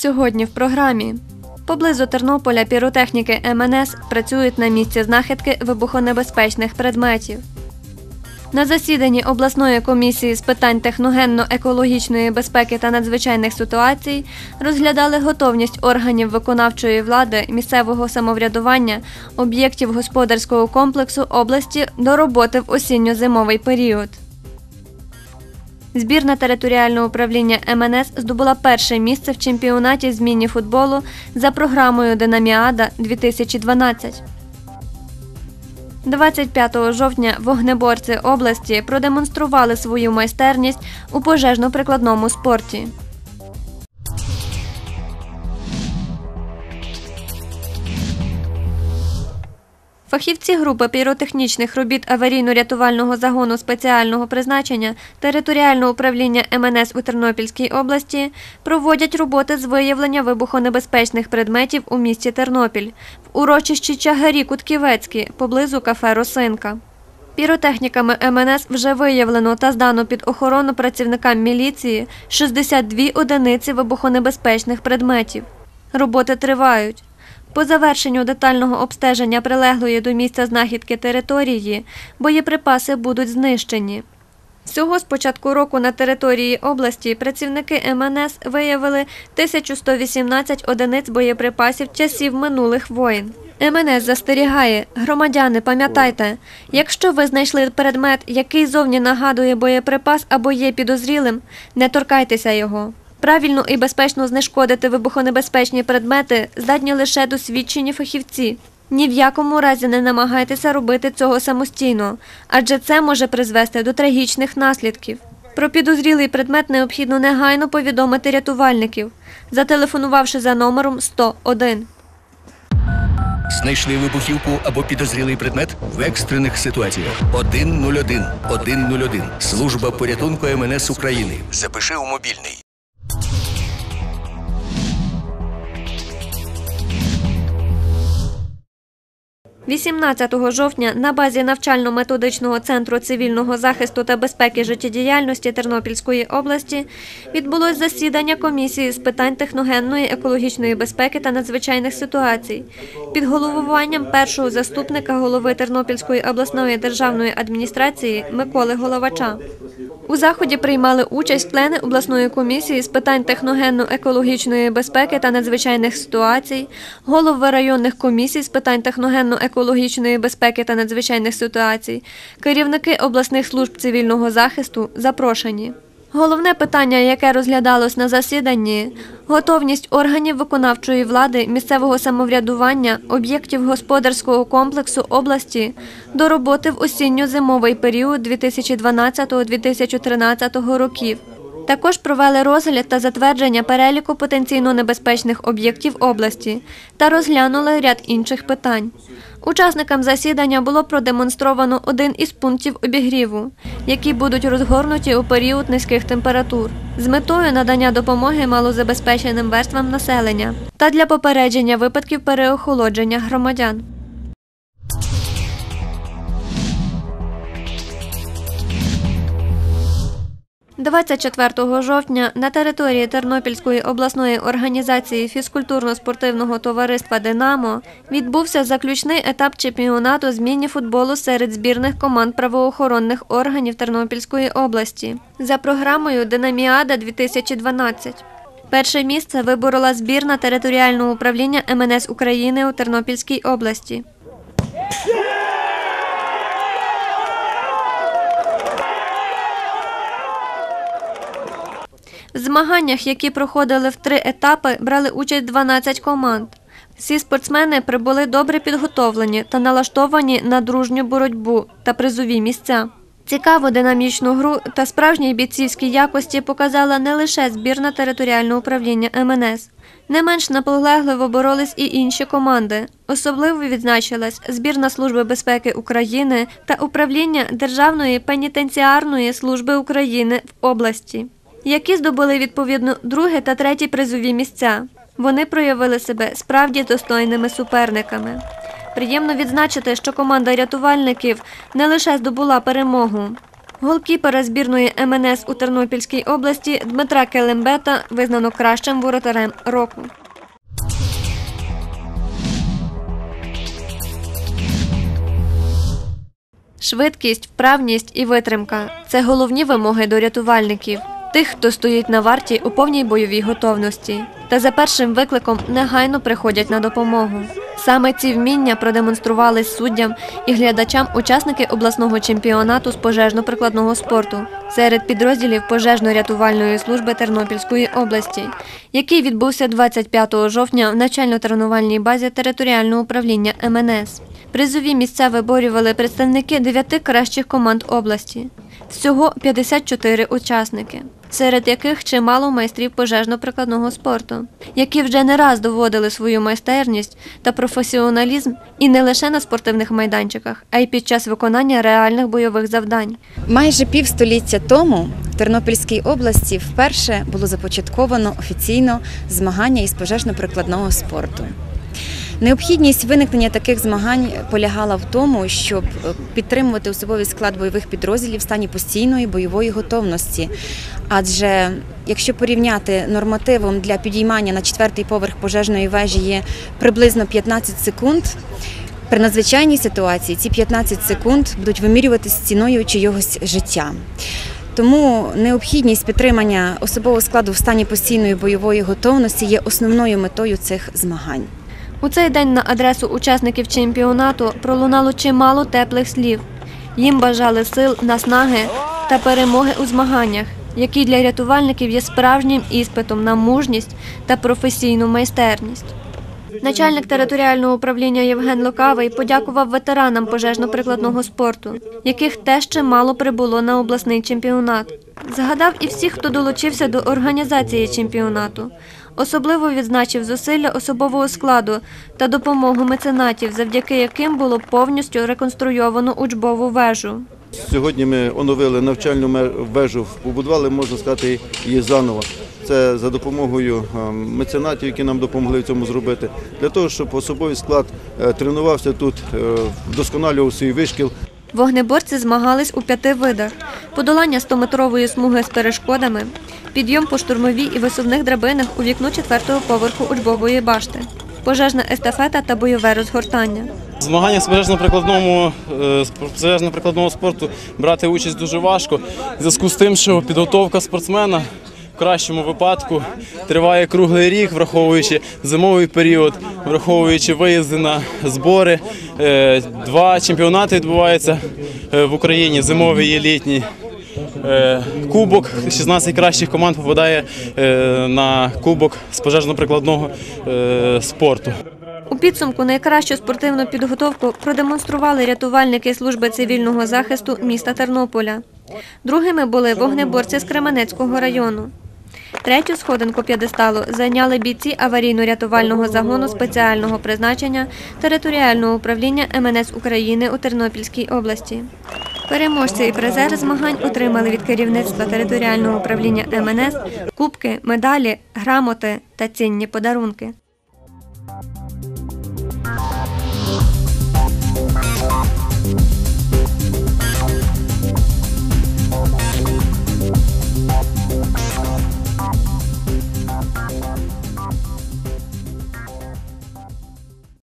Сьогодні в програмі. Поблизу Тернополя піротехніки МНС працюють на місці знахідки вибухонебезпечних предметів. На засіданні обласної комісії з питань техногенно-екологічної безпеки та надзвичайних ситуацій розглядали готовність органів виконавчої влади, місцевого самоврядування, об'єктів господарського комплексу області до роботи в осінньо-зимовий період. Збірна територіального управління МНС здобула перше місце в чемпіонаті з міні-футболу за програмою Динаміада 2012. 25 жовтня вогнеборці області продемонстрували свою майстерність у пожежно-прикладному спорті. Фахівці групи піротехнічних робіт аварійно-рятувального загону спеціального призначення територіального управління МНС у Тернопільській області проводять роботи з виявлення вибухонебезпечних предметів у місті Тернопіль в урочищі Чагарі Кутківецькі поблизу кафе Росинка. Піротехніками МНС вже виявлено та здано під охорону працівникам міліції 62 одиниці вибухонебезпечних предметів. Роботи тривають. По завершенню детального обстеження прилеглої до місця знахідки території боєприпаси будуть знищені. Всього з початку року на території області працівники МНС виявили 1118 одиниць боєприпасів часів минулих воїн. МНС застерігає, громадяни, пам'ятайте, якщо ви знайшли предмет, який зовні нагадує боєприпас або є підозрілим, не торкайтеся його. Правильно і безпечно знешкодити вибухонебезпечні предмети здатні лише досвідчені фахівці. Ні в якому разі не намагайтеся робити цього самостійно, адже це може призвести до трагічних наслідків. Про підозрілий предмет необхідно негайно повідомити рятувальників, зателефонувавши за номером 101. Знайшли вибухівку або підозрілий предмет в екстрених ситуаціях. 101 101. Служба порятунку МНС України. Запиши у мобільний. 18 жовтня на базі навчально-методичного центру цивільного захисту та безпеки життєдіяльності Тернопільської області відбулось засідання комісії з питань техногенної екологічної безпеки та надзвичайних ситуацій під головуванням першого заступника голови Тернопільської обласної державної адміністрації Миколи Головача. У заході приймали участь члени обласної комісії з питань техногенно-екологічної безпеки та надзвичайних ситуацій, голови районних комісій з питань техногенно-екологічної безпеки та надзвичайних ситуацій, керівники обласних служб цивільного захисту запрошені. Головне питання, яке розглядалось на засіданні готовність органів виконавчої влади, місцевого самоврядування, об'єктів господарського комплексу області до роботи в осінньо-зимовий період 2012-2013 років. Також провели розгляд та затвердження переліку потенційно небезпечних об'єктів області та розглянули ряд інших питань. Учасникам засідання було продемонстровано один із пунктів обігріву, які будуть розгорнуті у період низьких температур, з метою надання допомоги малозабезпеченим верствам населення та для попередження випадків переохолодження громадян. 24 жовтня на території Тернопільської обласної організації фізкультурно-спортивного товариства Динамо відбувся заключний етап чемпіонату з міні-футболу серед збірних команд правоохоронних органів Тернопільської області за програмою Динаміада 2012 Перше місце виборола збірна територіального управління МНС України у Тернопільській області. В змаганнях, які проходили в три етапи, брали участь 12 команд. Всі спортсмени прибули добре підготовлені та налаштовані на дружню боротьбу та призові місця. Цікаву динамічну гру та справжні бійцівські якості показала не лише збірна територіального управління МНС. Не менш наполегливо боролись і інші команди. Особливо відзначилась збірна служби безпеки України та управління Державної пенітенціарної служби України в області які здобули відповідно друге та третє призові місця. Вони проявили себе справді достойними суперниками. Приємно відзначити, що команда рятувальників не лише здобула перемогу, Голкіпера збірної МНС у Тернопільській області Дмитра Келембета визнано кращим воротарем року. Швидкість, вправність і витримка це головні вимоги до рятувальників, тих, хто стоїть на варті у повній бойовій готовності, та за першим викликом негайно приходять на допомогу. Саме ці вміння продемонстрували суддям і глядачам учасники обласного чемпіонату з пожежно-прикладного спорту серед підрозділів пожежно-рятувальної служби Тернопільської області, який відбувся 25 жовтня в навчально-тренувальній базі територіального управління МНС. Призові місця виборювали представники дев'яти кращих команд області. Всього 54 учасники, серед яких чимало майстрів пожежно-прикладного спорту, які вже не раз доводили свою майстерність та професіоналізм і не лише на спортивних майданчиках, а й під час виконання реальних бойових завдань. Майже півстоліття тому в Тернопільській області вперше було започатковано офіційно змагання із пожежно-прикладного спорту. Необхідність виникнення таких змагань полягала в тому, щоб е, підтримувати особовий склад бойових підрозділів в стані постійної бойової готовності. Адже якщо порівняти нормативом для підіймання на четвертий поверх пожежної вежі є приблизно 15 секунд, при надзвичайній ситуації ці 15 секунд будуть вимірюватися ціною чийогось життя. Тому необхідність підтримання особового складу в стані постійної бойової готовності є основною метою цих змагань. У цей день на адресу учасників чемпіонату пролунало чимало теплих слів. Їм бажали сил, наснаги та перемоги у змаганнях, які для рятувальників є справжнім іспитом на мужність та професійну майстерність. Начальник територіального управління Євген Лукавий подякував ветеранам пожежно-прикладного спорту, яких теж чимало прибуло на обласний чемпіонат. Згадав і всіх, хто долучився до організації чемпіонату. Особливо відзначив зусилля особового складу та допомогу меценатів, завдяки яким було повністю реконструйовано учбову вежу. Сьогодні ми оновили навчальну вежу, побудували, можна сказати, її заново. Це за допомогою е, меценатів, які нам допомогли в цьому зробити, для того, щоб особовий склад е, тренувався тут, е, вдосконалював свій вишкіл. Вогнеборці змагались у п'яти видах: подолання 100-метрової смуги з перешкодами, підйом по штурмовій і висувних драбинах у вікно четвертого поверху учбової башти, пожежна естафета та бойове розгортання. В змаганнях з пожежно-прикладному е, пожежно-прикладного спорту брати участь дуже важко. В зв'язку з тим, що підготовка спортсмена в кращому випадку триває круглий рік, враховуючи зимовий період, враховуючи виїзди на збори. Е, Два чемпіонати відбуваються е, в Україні зимовий і літній. Е, Кубок 16 кращих команд попадає е, на кубок з пожежно-прикладного е, спорту. У підсумку найкращу спортивну підготовку продемонстрували рятувальники служби цивільного захисту міста Тернополя. Другими були вогнеборці з Кременецького району. Третю сходинку п'єдесталу зайняли бійці аварійно-рятувального загону спеціального призначення територіального управління МНС України у Тернопільській області. Переможці і призери змагань отримали від керівництва територіального управління МНС кубки, медалі, грамоти та цінні подарунки.